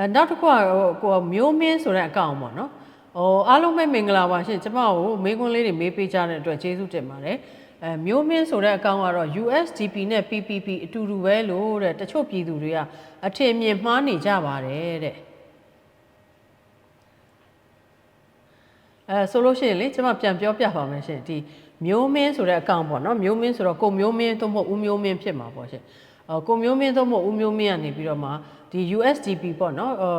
အဲနောက်တစ်ခုကဟိုကိုမျိုးမင်းဆိုတဲ့အကောင့်ပေါ့နော်ဟိုအားလုံးပဲမင်္ဂလာပါရှင်ကျမကိုမေးခွန်းလေးတွေမေးပေးကြတဲ့အတွက်ကျေးဇူးတင်ပါတယ်အဲမျိုးမင်းဆိုတဲ့အကောင့်ကတော့ USDP နဲ့ PPP အတူတူပဲလို့တဲ့တချို့ပြည်သူတွေကအထင်မြင်မှားနေကြပါတယ်တဲ့အဲဆိုလို့ရှိရင်လေကျမပြန်ပြောပြပါမယ်ရှင်ဒီမျိုးမင်းဆိုတဲ့အကောင့်ပေါ့နော်မျိုးမင်းဆိုတော့ကိုမျိုးမင်းသို့မဟုတ်ဦးမျိုးမင်းဖြစ်မှာပေါ့ရှင်အော် ကိုမျိုးမင်းသုံးဖို့ဦးမျိုးမင်းကနေပြီးတော့မှဒီ USDP ပေါ့နော်ဟို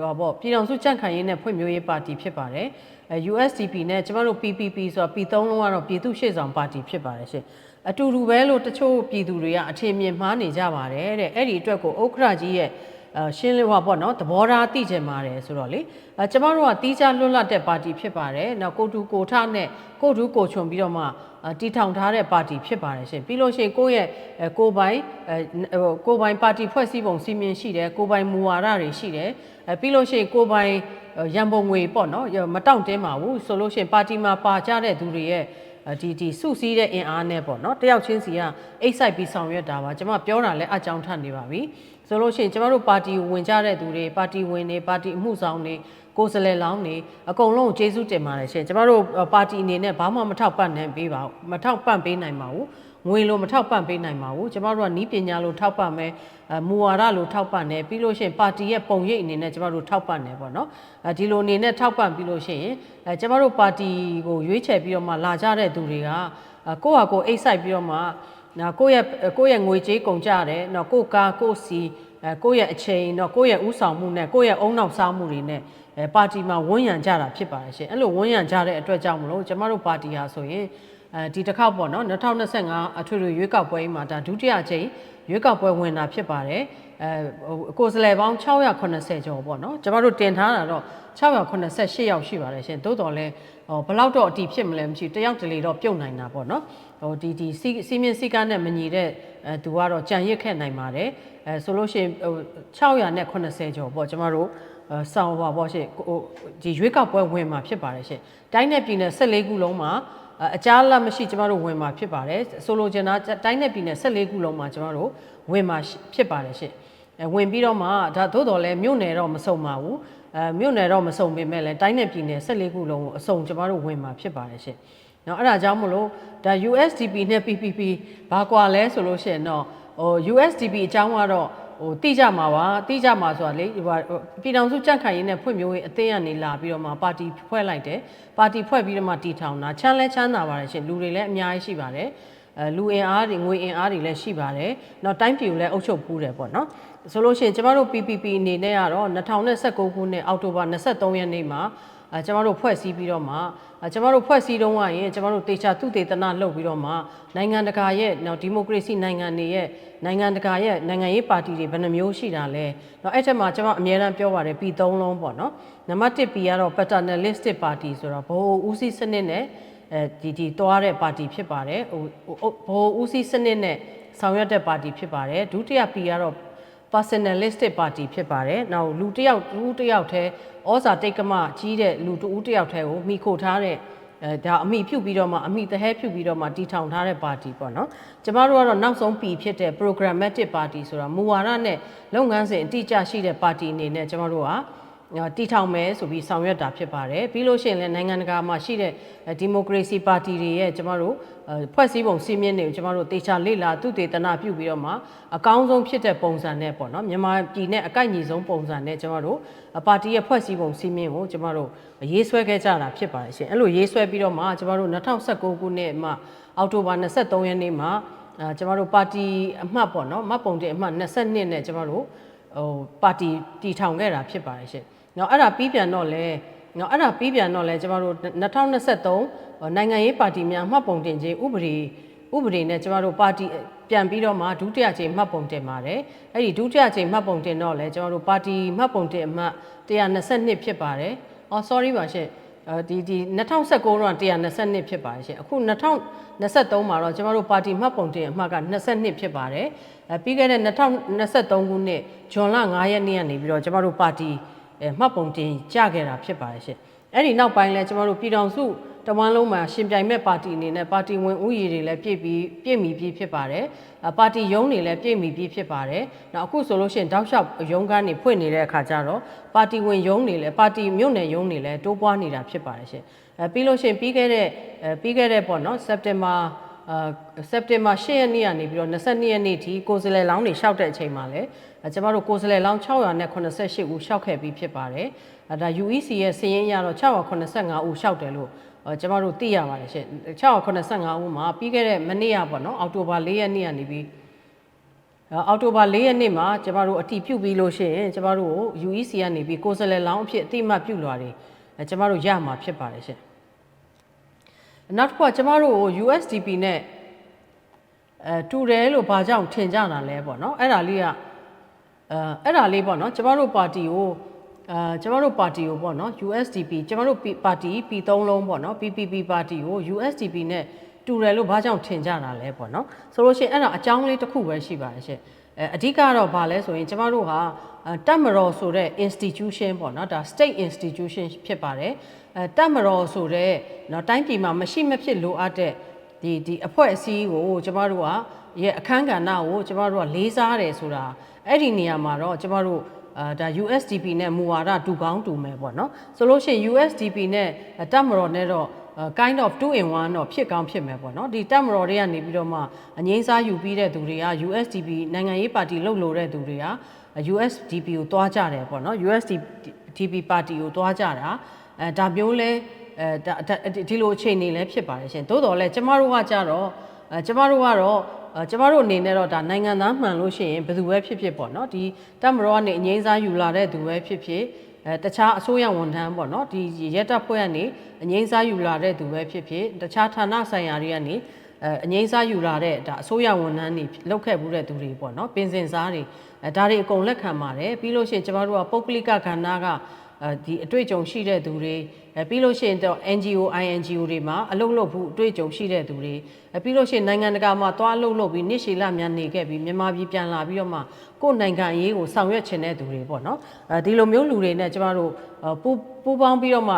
ဟောပေါ့ပြည်တော်စုကြန့်ခိုင်ရေးနဲ့ဖွံ့ဖြိုးရေးပါတီဖြစ်ပါတယ်အဲ USDP နဲ့ကျမတို့ PPP ဆိုတာ P3 လုံးကတော့ပြည်သူ့ရှေ့ဆောင်ပါတီဖြစ်ပါတယ်ရှင်အတူတူပဲလို့တချို့ပြည်သူတွေကအထင်မြင်မှားနေကြပါတယ်တဲ့အဲ့ဒီအတွက်ကိုဥက္ခရာကြီးရဲ့အဲရှင်းလင်းဟောပေါ့နော်သဘောထားသိချင်ပါတယ်ဆိုတော့လေအဲကျမတို့ကတီးခြားလွတ်လပ်တဲ့ပါတီဖြစ်ပါတယ်နောက်ကိုတူကိုထနဲ့ကိုတူကိုချုံပြီးတော့မှအဲ တီထောင်ထားတဲ့ပါတီဖြစ်ပါတယ်ရှင်ပြီးလို့ရှိရင်ကိုယ့်ရဲ့အဲကိုယ်ပိုင်အဲဟိုကိုယ်ပိုင်ပါတီဖွဲ့စည်းပုံစီမင်းရှိတယ်ကိုယ်ပိုင်မူဝါဒတွေရှိတယ်အဲပြီးလို့ရှိရင်ကိုယ်ပိုင်ရန်ပုံငွေပေါ့နော်မတောင့်တင်းပါဘူးဆိုလို့ရှိရင်ပါတီမှာပါကြတဲ့သူတွေရဲ့ဒီဒီစုစည်းတဲ့အင်အားနဲ့ပေါ့နော်တယောက်ချင်းစီကအိတ်ဆိုင်ပြီးဆောင်ရွက်တာပါကျွန်မပြောတာလဲအကြောင်းထပ်နေပါပြီဆိုလို့ရှိရင်ကျမတို့ပါတီဝင်ကြတဲ့သူတွေပါတီဝင်တွေပါတီအမှုဆောင်တွေကိုယ်စားလှယ်လောင်းတွေအကုန်လုံးကျေးဇူးတင်ပါတယ်ရှင်ကျမတို့ပါတီအနေနဲ့ဘာမှမထောက်ပံ့နိုင်ပေးပါဘူးမထောက်ပံ့ပေးနိုင်ပါဘူး ငွေလိုမထောက်ပံ့ပေးနိုင်ပါဘူးကျမတို့ကနီးပညာလိုထောက်ပံ့မယ်အမူဝါဒလိုထောက်ပံ့တယ်ပြီးလို့ရှိရင်ပါတီရဲ့ပုံရိပ်အနေနဲ့ကျမတို့ထောက်ပံ့တယ်ပေါ့နော်အဲဒီလိုအနေနဲ့ထောက်ပံ့ပြီးလို့ရှိရင်အဲကျမတို့ပါတီကိုရွေးချယ်ပြီးတော့မှလာကြတဲ့သူတွေကကိုယ့်ဟာကိုယ်အိတ်ဆိုင်ပြီးတော့မှနော်ကိုယ့်ရဲ့ကိုယ့်ရဲ့ငွေကြေးကုန်ကြတယ်နော်ကိုယ့်ကားကိုယ့်စီအဲကိုယ့်ရဲ့အချိန်တော့ကိုယ့်ရဲ့ဥဆောင်မှုနဲ့ကိုယ့်ရဲ့အုံနောက်စားမှုတွေနဲ့အဲပါတီမှာဝန်းရံကြတာဖြစ်ပါတယ်ရှင်အဲ့လိုဝန်းရံကြတဲ့အတွက်ကြောင့်မလို့ကျမတို့ပါတီဟာဆိုရင် အဲဒီတစ်ခေါက်ပေါ့နော်2025အထွေထွေရွေးကောက်ပွဲမှာဒါဒုတိယအကြိမ်ရွေးကောက်ပွဲဝင်တာဖြစ်ပါတယ်အဲကိုယ်စားလှယ်ပေါင်း680ကျော်ပေါ့နော်ကျမတို့တင်ထားတာတော့688ယောက်ရှိပါတယ်ရှင်သို့တော်လဲဟောဘလောက်တော့အတီဖြစ်မလဲမရှိတယောက်တလေတော့ပြုတ်နိုင်တာပေါ့နော်ဟိုဒီဒီစီစီမင်းစီကားနဲ့မညီတဲ့အဲသူကတော့ကြံရစ်ခဲ့နိုင်ပါတယ်အဲဆိုလို့ရှိရင်ဟို680ကျော်ပေါ့ကျမတို့ဆောင်းပါပေါ့ရှင်ဟိုဒီရွေးကောက်ပွဲဝင်မှာဖြစ်ပါတယ်ရှင်တိုင်းနယ်ပြည်နယ်14ခုလုံးမှာ အကြားလက်မရှိကျမတို့ဝင်မှာဖြစ်ပါတယ်ဆိုလိုချင်တာတိုင်းနယ်ပြည်နယ်14ခုလုံးမှာကျမတို့ဝင်မှာဖြစ်ပါတယ်ရှင်အဲဝင်ပြီးတော့မှဒါသို့တော်လဲမြို့နယ်တော့မစုံပါဘူးအဲမြို့နယ်တော့မစုံပေမဲ့လည်းတိုင်းနယ်ပြည်နယ်14ခုလုံးကိုအစုံကျမတို့ဝင်မှာဖြစ်ပါတယ်ရှင်နော်အဲ့ဒါကြောင့်မလို့ဒါ USDP နဲ့ PPP ဘာကွာလဲဆိုလို့ရှိရင်တော့ဟို USDP အကြောင်းကတော့ ဟိုတိကြမှာပါတိကြမှာဆိုတာလေဟိုပြည်တော်စုကြန့်ခိုင်ရေးနဲ့ဖွံ့ဖြိုးရေးအသင်းကနေလာပြီးတော့မှပါတီဖွဲ့လိုက်တယ်ပါတီဖွဲ့ပြီးတော့မှတီထောင်တာချမ်းလဲချမ်းသာပါတယ်ရှင်လူတွေလည်းအများကြီးရှိပါတယ်အဲလူအင်အားတွေငွေအင်အားတွေလည်းရှိပါတယ်။နောက်တိုင်းပြည်ကိုလည်းအုပ်ချုပ်ပူးတယ်ပေါ့နော်။ဆိုလို့ရှိရင်ကျမတို့ PPP အနေနဲ့ကတော့2019ခုနှစ်အောက်တိုဘာ23ရက်နေ့မှာအဲ ကျမတို့ဖွဲ့စည်းပြီးတော့မှအဲကျမတို့ဖွဲ့စည်းတော့ကရင်ကျမတို့တေချာသူတေသနာလုပ်ပြီးတော့မှနိုင်ငံတကာရဲ့နော်ဒီမိုကရေစီနိုင်ငံတွေရဲ့နိုင်ငံတကာရဲ့နိုင်ငံရေးပါတီတွေဘယ်နှမျိုးရှိတာလဲ။နော်အဲ့ထက်မှာကျမအများအားပြောပါတယ်ပြည်သုံးလုံးပေါ့နော်။နံပါတ်1ပြည်ကတော့ paternalistic party ဆိုတော့ဘိုးဦးစီးစနစ်နဲ့အဲဒီဒီတွားတဲ့ပါတီဖြစ်ပါတယ်ဟိုဘိုးဦးစီးစနစ်နဲ့ဆောင်ရွက်တဲ့ပါတီဖြစ်ပါတယ်ဒုတိယပြည်ကတော့ personalistic party ဖြစ်ပါတယ်။နောက်လူတစ်ယောက်လူတစ်ယောက်တည်းဩဇာတိတ်ကမကြီးတဲ့လူတူဦးတစ်ယောက်တည်းကိုမိခိုထားတဲ့အဲဒါအမိဖြုတ်ပြီးတော့မှအမိသဟဲဖြုတ်ပြီးတော့မှတီထောင်ထားတဲ့ပါတီပေါ့နော်။ကျမတို့ကတော့နောက်ဆုံးပြည်ဖြစ်တဲ့ programmatic party ဆိုတာမူဝါဒနဲ့လုပ်ငန်းစဉ်အတိအကျရှိတဲ့ပါတီအနေနဲ့ကျမတို့က တီထောင်မယ်ဆိုပြီးဆောင်ရွက်တာဖြစ်ပါတယ်ပြီးလို့ရှိရင်လည်းနိုင်ငံတကာမှာရှိတဲ့ဒီမိုကရေစီပါတီတွေရဲ့ကျမတို့ဖွဲ့စည်းပုံစည်းမျဉ်းတွေကိုကျမတို့တေချာလေ့လာသူတေသနာပြုပြီးတော့မှအကောင်းဆုံးဖြစ်တဲ့ပုံစံနဲ့ပေါ့နော်မြန်မာပြည်နဲ့အကိုက်ညီဆုံးပုံစံနဲ့ကျမတို့ပါတီရဲ့ဖွဲ့စည်းပုံစည်းမျဉ်းကိုကျမတို့ရေးဆွဲခဲ့ကြတာဖြစ်ပါတယ်ရှင်အဲ့လိုရေးဆွဲပြီးတော့မှကျမတို့2019ခုနှစ်မှာအောက်တိုဘာ23ရက်နေ့မှာအဲကျမတို့ပါတီအမှတ်ပေါ့နော်မှတ်ပုံတင်အမှတ်22နဲ့ကျမတို့ဟိုပါတီတည်ထောင်ခဲ့တာဖြစ်ပါတယ်ရှင် နော်အဲ့ဒါပြီးပြန်တော့လဲနော်အဲ့ဒါပြီးပြန်တော့လဲကျမတို့2023နိုင်ငံရေးပါတီများမှတ်ပုံတင်ခြင်းဥပဒေဥပဒေနဲ့ကျမတို့ပါတီပြန်ပြီးတော့မှဒုတိယချိန်မှတ်ပုံတင်ပါတယ်အဲ့ဒီဒုတိယချိန်မှတ်ပုံတင်တော့လဲကျမတို့ပါတီမှတ်ပုံတင်အမှတ်122ဖြစ်ပါတယ်အော် sorry ပါရှင့်ဒီဒီ2019တော့122ဖြစ်ပါတယ်ရှင်အခု2023မှာတော့ကျမတို့ပါတီမှတ်ပုံတင်အမှတ်က22ဖြစ်ပါတယ်အဲပြီးခဲ့တဲ့2023ခုနှစ်ဇွန်လ9ရက်နေ့ကနေပြီးတော့ကျမတို့ပါတီ အဲမှတ်ပုံတင်ကြခဲ့တာဖြစ်ပါတယ်ရှင်အဲ့ဒီနောက်ပိုင်းလဲကျမတို့ပြည်တော်စုတဝမ်းလုံးမှာရှင်ပြိုင်မဲ့ပါတီအနေနဲ့ပါတီဝင်ဥယျာဉ်တွေလည်းပြည့်ပြီးပြည့်မီပြီးဖြစ်ပါတယ်အပါတီရုံးတွေလည်းပြည့်မီပြီးဖြစ်ပါတယ်နောက်အခုဆိုလို့ရှိရင်တောက်လျှောက်ရုံးကန်းတွေဖွင့်နေတဲ့အခါကျတော့ပါတီဝင်ရုံးတွေလည်းပါတီမြို့နယ်ရုံးတွေလည်းတိုးပွားနေတာဖြစ်ပါတယ်ရှင်အဲပြီးလို့ရှိရင်ပြီးခဲ့တဲ့အဲပြီးခဲ့တဲ့ပေါ့နော်စက်တင်ဘာ အာစက်တင်ဘာ10ရက်နေ့ကနေပြီးတော့22ရက်နေ့ထိကိုယ်စားလှယ်လောင်းတွေရှောက်တဲ့အချိန်မှာလည်းအဲကျမတို့ကိုယ်စားလှယ်လောင်း688ဦးရှောက်ခဲ့ပြီးဖြစ်ပါတယ်အဲဒါ UEC ရဲ့စာရင်းအရတော့685ဦးရှောက်တယ်လို့အဲကျမတို့သိရပါတယ်ရှင်685ဦးမှာပြီးခဲ့တဲ့မနေ့ကပေါ့နော်အောက်တိုဘာ4ရက်နေ့ကနေပြီးအဲအောက်တိုဘာ4ရက်နေ့မှာကျမတို့အတီးပြုတ်ပြီးလို့ရှိရင်ကျမတို့ကို UEC ကနေပြီးကိုယ်စားလှယ်လောင်းအဖြစ်အတိအမှတ်ပြုလွှာတွေအဲကျမတို့ရမှာဖြစ်ပါတယ်ရှင် နောက်တစ်ခုကကျမတို့ကို USDP နဲ့အဲတူတယ်လို့ဘာကြောင့်ထင်ကြတာလဲပေါ့နော်အဲ့ဒါလေးကအဲအဲ့ဒါလေးပေါ့နော်ကျမတို့ပါတီကိုအဲကျမတို့ပါတီကိုပေါ့နော် USDP ကျမတို့ပါတီ P3 လုံးပေါ့နော် PPP ပါတီကို USDP နဲ့တူတယ်လို့ဘာကြောင့်ထင်ကြတာလဲပေါ့နော်ဆိုလို့ရှိရင်အဲ့ဒါအကြောင်းလေးတစ်ခုပဲရှိပါတယ်ရှင် အဲအဓိကတော့ဘာလဲဆိုရင်ကျမတို့ဟာတက်မတော်ဆိုတဲ့ institution ပေါ့နော်ဒါ state institution ဖြစ်ပါတယ်အဲတက်မတော်ဆိုတဲ့နော်တိုင်းပြည်မှာမရှိမဖြစ်လိုအပ်တဲ့ဒီဒီအဖွဲ့အစည်းကိုကျမတို့ကရဲ့အခန်းကဏ္ဍကိုကျမတို့ကလေးစားတယ်ဆိုတာအဲ့ဒီနေရာမှာတော့ကျမတို့အာဒါ USDP နဲ့မူဝါဒတူကောင်းတူမယ်ပေါ့နော်ဆိုလို့ရှိရင် USDP နဲ့တက်မတော်နဲ့တော့ kind of 2 in 1တော့ဖြစ်ကောင်းဖြစ်မယ်ပေါ့နော်ဒီတက်မတော်တွေကနေပြီးတော့မှအငိမ့်စားယူပြီးတဲ့သူတွေက USDP နိုင်ငံရေးပါတီလှုပ်လို့တဲ့သူတွေက USDP ကိုတွားကြတယ်ပေါ့နော် USDP ပါတီကိုတွားကြတာအဲဒါမျိုးလဲအဲဒါဒီလိုအခြေအနေလဲဖြစ်ပါတယ်ရှင်သို့တော်လဲကျမတို့ကကြတော့အဲကျမတို့ကတော့အဲကျမတို့အနေနဲ့တော့ဒါနိုင်ငံသားမှန်လို့ရှိရင်ဘယ်သူပဲဖြစ်ဖြစ်ပေါ့နော်ဒီတက်မတော်ကနေအငိမ့်စားယူလာတဲ့သူပဲဖြစ်ဖြစ် အဲတခြားအစိုးရဝန်ထမ်းပေါ့နော်ဒီရဲတပ်ဖွဲ့ကနေအငိမ့်စားယူလာတဲ့သူပဲဖြစ်ဖြစ်တခြားဌာနဆိုင်ရာတွေကနေအဲအငိမ့်စားယူလာတဲ့ဒါအစိုးရဝန်ထမ်းတွေလောက်ခဲ့မှုတဲ့သူတွေပေါ့နော်ပင်စင်စားတွေအဲဒါတွေအကုန်လက်ခံပါတယ်ပြီးလို့ရှိရင်ကျမတို့ကပုဂ္ဂလိကကဏ္ဍကအဲ ဒီအတွေ့အကြုံရှိတဲ့သူတွေအဲပြီးလို့ရှိရင်တော့ NGO INGO တွေမှာအလုပ်လုပ်ဘူးအတွေ့အကြုံရှိတဲ့သူတွေအဲပြီးလို့ရှိရင်နိုင်ငံတကာမှာသွားအလုပ်လုပ်ပြီးနှစ်ရှည်လများနေခဲ့ပြီးမြန်မာပြည်ပြန်လာပြီးတော့မှကိုယ်နိုင်ငံအရေးကိုဆောင်ရွက်ချင်တဲ့သူတွေပေါ့နော်အဲဒီလိုမျိုးလူတွေနဲ့ကျမတို့ပူပူပေါင်းပြီးတော့မှ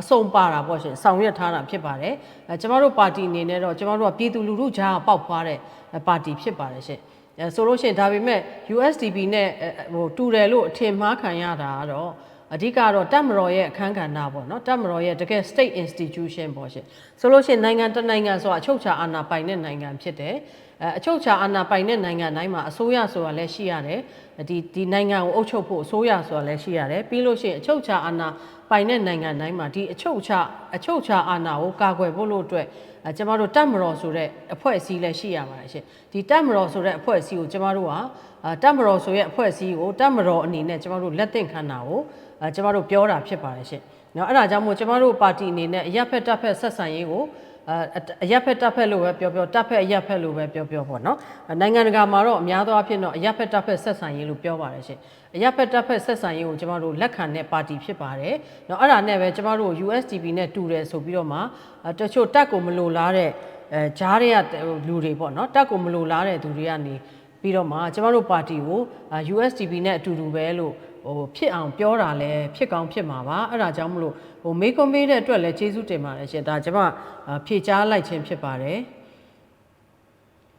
အစုံပါတာပေါ့ရှင်ဆောင်ရွက်ထားတာဖြစ်ပါတယ်အဲကျမတို့ပါတီအနေနဲ့တော့ကျမတို့ကပြည်သူလူထုကြားပေါက်ဖွားတဲ့ပါတီဖြစ်ပါတယ်ရှင်အဲဆိုလို့ရှိရင်ဒါပေမဲ့ USDP နဲ့ဟိုတူတယ်လို့အထင်မှားခံရတာကတော့ အဓိကတော့တက်မတော်ရဲ့အခန်းကဏ္ဍပေါ့နော်တက်မတော်ရဲ့တကယ် state institution ပေါ့ရှင်ဆိုလို့ရှိရင်နိုင်ငံတစ်နိုင်ငံဆိုတာအချုပ်အခြာအာဏာပိုင်တဲ့နိုင်ငံဖြစ်တယ်အဲအချုပ်အခြာအာဏာပိုင်တဲ့နိုင်ငံတိုင်းမှာအစိုးရဆိုတာလည်းရှိရတယ်ဒီဒီနိုင်ငံကိုအုပ်ချုပ်ဖို့အစိုးရဆိုတာလည်းရှိရတယ်ပြီးလို့ရှိရင်အချုပ်အခြာအာဏာ ပိုင်တဲ့နိုင်ငံတိုင်းမှာဒီအချုပ်အခြာအချုပ်အခြာအာဏာကိုကာကွယ်ဖို့လို့အတွက်အဲကျမတို့တက်မတော်ဆိုတဲ့အဖွဲ့အစည်းလည်းရှိရပါတယ်ရှင်ဒီတက်မတော်ဆိုတဲ့အဖွဲ့အစည်းကိုကျမတို့ကတက်မတော်ဆိုရဲ့အဖွဲ့အစည်းကိုတက်မတော်အနေနဲ့ကျမတို့လက်သင့်ခံတာကိုအဲကျမတို့ပြောတာဖြစ်ပါတယ်ရှင်။နော်အဲ့ဒါကြောင့်မို့ကျမတို့ပါတီအနေနဲ့အရက်ဖက်တက်ဖက်ဆက်ဆံရေးကို အဲအရက်ဖက်တက်ဖက်လို့ပဲပြောပြောတက်ဖက်အရက်ဖက်လို့ပဲပြောပြောပေါ့နော်။နိုင်ငံတကာမှာတော့အများသောအားဖြင့်တော့အရက်ဖက်တက်ဖက်ဆက်ဆံရေးလို့ပြောပါတယ်ရှင်။အရက်ဖက်တက်ဖက်ဆက်ဆံရေးကိုကျမတို့လက်ခံတဲ့ပါတီဖြစ်ပါတယ်။နော်အဲ့ဒါနဲ့ပဲကျမတို့ USDP နဲ့တူတယ်ဆိုပြီးတော့မှတချို့တက်ကိုမလိုလားတဲ့အဲဂျားတွေကလူတွေပေါ့နော်တက်ကိုမလိုလားတဲ့သူတွေကနေပြီးတော့မှကျမတို့ပါတီကို USDP နဲ့အတူတူပဲလို့ ဟိုဖြစ်အောင်ပြောတာလဲဖြစ်ကောင်းဖြစ်မှာပါအဲ့ဒါကြောင့်မလို့ဟိုမေးခွန်းမေးတဲ့အတွက်လည်းကျေးဇူးတင်ပါတယ်ရှင်ဒါကျွန်မဖြေချားလိုက်ခြင်းဖြစ်ပါတယ်